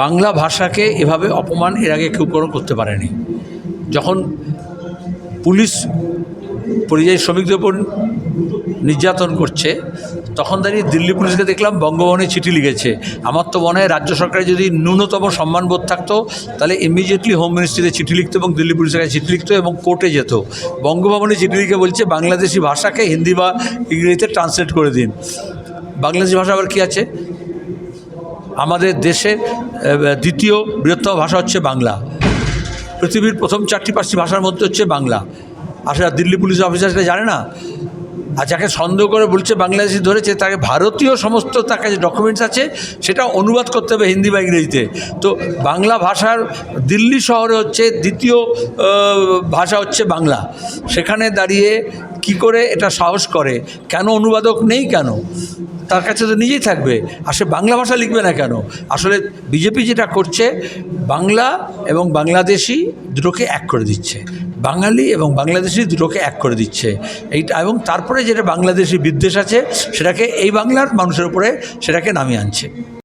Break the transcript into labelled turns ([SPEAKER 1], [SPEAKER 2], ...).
[SPEAKER 1] বাংলা ভাষাকে এভাবে অপমান এর আগে কেউ কোনো করতে পারেনি। যখন পুলিশ পরিযায়ী শ্রমিকদের উপর নির্যাতন করছে, তখন দাঁড়িয়ে দিল্লি পুলিশকে দেখলাম বঙ্গভবনে চিঠি লিখেছে। আমার তো মনে হয় রাজ্য সরকারের যদি ন্যূনতম সম্মানবোধ থাকতো, তাহলে ইমিডিয়েটলি হোম মিনিস্ট্রিতে চিঠি লিখতো এবং দিল্লি পুলিশের কাছে চিঠি লিখতো এবং কোর্টে যেত। বঙ্গভবনে চিঠি লিখে বলছে, বাংলাদেশি ভাষাকে হিন্দি বা ইংরেজিতে ট্রান্সলেট করে দিন। বাংলাদেশি ভাষা আবার কী আছে? আমাদের দেশে দ্বিতীয় বৃহত্তম ভাষা হচ্ছে বাংলা। পৃথিবীর প্রথম চারটি পাঁচটি ভাষার মধ্যে হচ্ছে বাংলা। আসলে দিল্লি পুলিশ অফিসার সেটা জানে না? আর যাকে সন্দেহ করে বলছে বাংলাদেশি ধরেছে, তাকে ভারতীয় সমস্ত তার কাছে ডকুমেন্টস আছে, সেটা অনুবাদ করতে হবে হিন্দি বা ইংরেজিতে। তো বাংলা ভাষার দিল্লি শহরে হচ্ছে দ্বিতীয় ভাষা হচ্ছে বাংলা। সেখানে দাঁড়িয়ে কি করে এটা সাহস করে? কেন অনুবাদক নেই কেন? তার কাছে তো নিজেই থাকবে। সে বাংলা ভাষা লিখবে না কেন? আসলে বিজেপি যেটা করছে, বাংলা এবং বাংলাদেশি দুটোকে এক করে দিচ্ছে। বাঙালি এবং বাংলাদেশি দুটোকে এক করে দিচ্ছে। এইটা এবং তারপরে যেটা বাংলাদেশি বিদ্বেষ আছে, সেটাকে এই বাংলার মানুষের উপরে সেটাকে নামিয়ে আনছে।